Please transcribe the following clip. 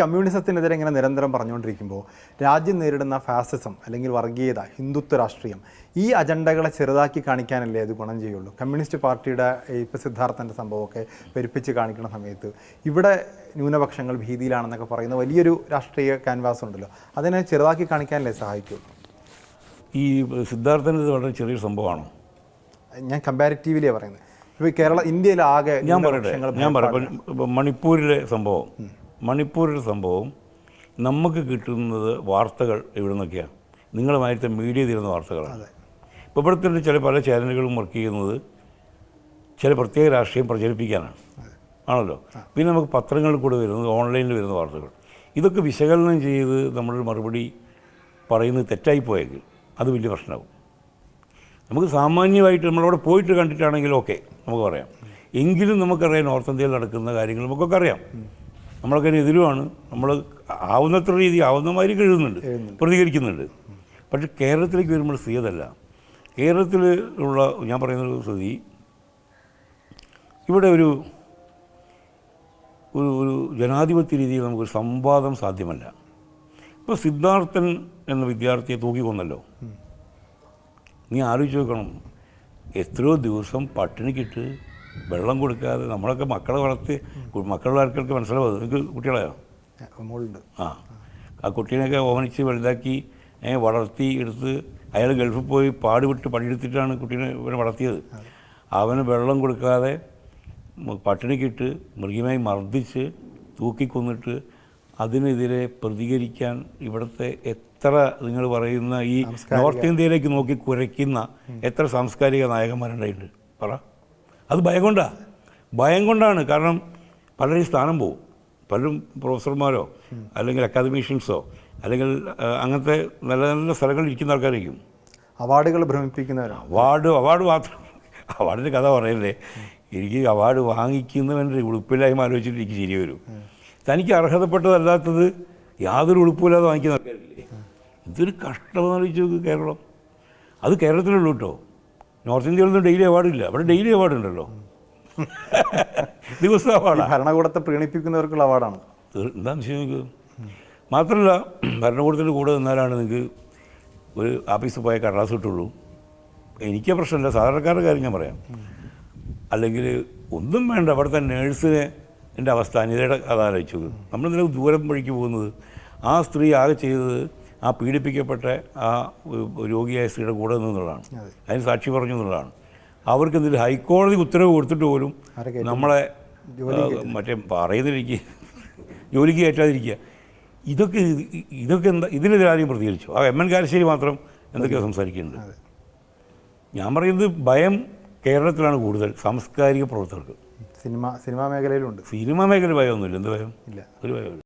കമ്മ്യൂണിസത്തിനെതിരെ ഇങ്ങനെ നിരന്തരം പറഞ്ഞുകൊണ്ടിരിക്കുമ്പോൾ രാജ്യം നേരിടുന്ന ഫാസിസം അല്ലെങ്കിൽ വർഗീയത ഹിന്ദുത്വ രാഷ്ട്രീയം ഈ അജണ്ടകളെ ചെറുതാക്കി കാണിക്കാനല്ലേ അത് ഗുണം ചെയ്യുള്ളൂ? കമ്മ്യൂണിസ്റ്റ് പാർട്ടിയുടെ ഇപ്പോൾ സിദ്ധാർത്ഥന്റെ സംഭവമൊക്കെ പെരുപ്പിച്ച് കാണിക്കുന്ന സമയത്ത് ഇവിടെ ന്യൂനപക്ഷങ്ങൾ ഭീതിയിലാണെന്നൊക്കെ പറയുന്ന വലിയൊരു രാഷ്ട്രീയ ക്യാൻവാസ് ഉണ്ടല്ലോ. അതിനെ ചെറുതാക്കി കാണിക്കാനല്ലേ സഹായിക്കുള്ളൂ ഈ സിദ്ധാർത്ഥന് ഇത് വളരെ ചെറിയൊരു സംഭവമാണ്. ഞാൻ കമ്പാരിറ്റീവ്ലിയാണ് പറയുന്നത്. ഇപ്പോൾ കേരള ഇന്ത്യയിലാകെ ഞാൻ പറയട്ടെ ഞാൻ പറയാം മണിപ്പൂരിലെ സംഭവം. മണിപ്പൂരിലെ സംഭവം നമുക്ക് കിട്ടുന്നത് വാർത്തകൾ ഇവിടെ നിന്നൊക്കെയാണ് നിങ്ങളുമായിട്ട് മീഡിയ തരുന്ന വാർത്തകളാണ്. ഇപ്പോൾ ഇവിടെ തന്നെ ചില പല ചാനലുകളും വർക്ക് ചെയ്യുന്നത് ചില പ്രത്യേക രാഷ്ട്രീയം പ്രചരിപ്പിക്കാനാണ്. ആണല്ലോ? പിന്നെ നമുക്ക് പത്രങ്ങളിൽ കൂടെ വരുന്നത് ഓൺലൈനിൽ വരുന്ന വാർത്തകൾ. ഇതൊക്കെ വിശകലനം ചെയ്ത് നമ്മളൊരു മറുപടി പറയുന്നത് തെറ്റായി പോയെങ്കിൽ അത് വലിയ പ്രശ്നമാകും നമുക്ക് സാമാന്യമായിട്ട് നമ്മളവിടെ പോയിട്ട് കണ്ടിട്ടാണെങ്കിൽ ഓക്കെ നമുക്ക് പറയാം. എങ്കിലും നമുക്കറിയാം നോർത്ത് ഇന്ത്യയിൽ നടക്കുന്ന കാര്യങ്ങൾ നമുക്കൊക്കെ അറിയാം. നമ്മളൊക്കെ എതിരുമാണ് നമ്മൾ ആവുന്നത്ര രീതി ആവുന്ന മാതിരി കഴിയുന്നുണ്ട് പ്രതികരിക്കുന്നുണ്ട്. പക്ഷേ കേരളത്തിലേക്ക് വരുമ്പോൾ സ്ഥിതി അതല്ല കേരളത്തിൽ ഉള്ള ഞാൻ പറയുന്ന ഒരു സ്ഥിതി ഇവിടെ ഒരു ഒരു ഒരു ജനാധിപത്യ രീതിയിൽ നമുക്കൊരു സംവാദം സാധ്യമല്ല. ഇപ്പോൾ സിദ്ധാർത്ഥൻ എന്ന വിദ്യാർത്ഥിയെ തൂക്കിക്കൊന്നല്ലോ. നീ ആലോചിച്ച് നോക്കണം. എത്രയോ ദിവസം പട്ടിണിക്കിട്ട് വെള്ളം കൊടുക്കാതെ നമ്മളൊക്കെ മക്കളെ വളർത്തി മക്കളുടെ ആൾക്കാർക്ക് മനസ്സിലാവും. നിങ്ങൾക്ക് കുട്ടികളെയോ? ആ ആ. കുട്ടീനെയൊക്കെ ഓമനിച്ച് വലുതാക്കി വളർത്തി എടുത്ത് അയാൾ ഗൾഫിൽ പോയി പാടുവിട്ട് പണിയെടുത്തിട്ടാണ് കുട്ടീനെ ഇവനെ വളർത്തിയത്. അവന് വെള്ളം കൊടുക്കാതെ പട്ടിണിക്കിട്ട് മൃഗമായി മർദ്ദിച്ച് തൂക്കിക്കൊന്നിട്ട് അതിനെതിരെ പ്രതികരിക്കാൻ ഇവിടുത്തെ എത്ര നിങ്ങൾ പറയുന്ന ഈ നോർത്ത് ഇന്ത്യയിലേക്ക് നോക്കി കുരയ്ക്കുന്ന എത്ര സാംസ്കാരിക നായകന്മാരുണ്ടായിട്ടുണ്ട്? പറ. അത് ഭയം കൊണ്ടാണ് ഭയം കൊണ്ടാണ്. കാരണം പലരും സ്ഥാനം പോവും. പലരും പ്രൊഫസർമാരോ അല്ലെങ്കിൽ അക്കാദമീഷ്യൻസോ അല്ലെങ്കിൽ അങ്ങനത്തെ നല്ല നല്ല സ്ഥലങ്ങളിൽ ഇരിക്കുന്ന ആൾക്കാരായിരിക്കും. അവാർഡുകൾ ഭ്രമിപ്പിക്കുന്നവരാണ് അവാർഡ് അവാർഡ് മാത്രം. അവാർഡിന്റെ കഥ പറയല്ലേ? എനിക്ക് അവാർഡ് വാങ്ങിക്കുന്നവന്റെ ഉളുപ്പിലായി ആലോചിച്ചിട്ട് എനിക്ക് ശരി വരും. തനിക്ക് അർഹതപ്പെട്ടതല്ലാത്തത് യാതൊരു ഉളുപ്പില്ലാതെ വാങ്ങിക്കുന്ന ആൾക്കാരില്ലേ? ഇതൊരു കഷ്ടമെന്ന് ആലോചിച്ച് നോക്ക് കേരളം. അത് കേരളത്തിലുള്ളൂ കേട്ടോ. നോർത്ത് ഇന്ത്യയിലൊന്നും ഡെയിലി അവാർഡില്ല. അവിടെ ഡെയിലി അവാർഡ് ഉണ്ടല്ലോ ദിവസം അവാർഡ്. അവാർഡാണ് ഭരണകൂടത്തെ പ്രീണിപ്പിക്കുന്നവർക്കുള്ള അവാർഡാണ്. എന്താണെന്ന് വെച്ചാൽ നിങ്ങൾക്ക്? മാത്രമല്ല ഭരണകൂടത്തിന്റെ കൂടെ നിന്നാലാണ് നിങ്ങൾക്ക് ഒരു ആഫീസിൽ പോയ കടലാസ് കിട്ടുള്ളൂ. എനിക്ക് പ്രശ്നമില്ല. സാധാരണക്കാരുടെ കാര്യം ഞാൻ പറയാം. അല്ലെങ്കിൽ ഒന്നും വേണ്ട. അവിടുത്തെ നേഴ്സിനെ എന്റെ അവസ്ഥ അനിതയുടെ കഥ ആലോചിച്ചു നമ്മൾ ഇന്നലെ ദൂരം വഴിക്ക് പോകുന്നത്? ആ സ്ത്രീ ആകെ ചെയ്തത് ആ പീഡിപ്പിക്കപ്പെട്ട ആ രോഗിയായ സ്ത്രീയുടെ കൂടെ നിന്നുള്ളതാണ്. അതെ. അതിന് സാക്ഷി പറഞ്ഞു എന്നുള്ളതാണ്. അവർക്ക് എന്തെങ്കിലും ഹൈക്കോടതി ഉത്തരവ് കൊടുത്തിട്ട് പോലും നമ്മളെ മറ്റേ പറയുന്നിരിക്കുക ജോലിക്ക് കയറ്റാതിരിക്കുക ഇതൊക്കെ ഇതൊക്കെ എന്താ ഇതിനെതിരെ ആരെയും പ്രതികരിച്ചു? ആ എം എൻ കാരശ്ശേരി മാത്രം എന്തൊക്കെയോ സംസാരിക്കുന്നുണ്ട്. ഞാൻ പറയുന്നത് ഭയം കേരളത്തിലാണ് കൂടുതൽ സാംസ്കാരിക പ്രവർത്തകർക്ക്. Cinema cinema മേഖലയിലുണ്ട്. സിനിമാ മേഖല ഭയമൊന്നുമില്ല. എന്ത് ഭയം? ഇല്ല. ഒരു ഭയമില്ല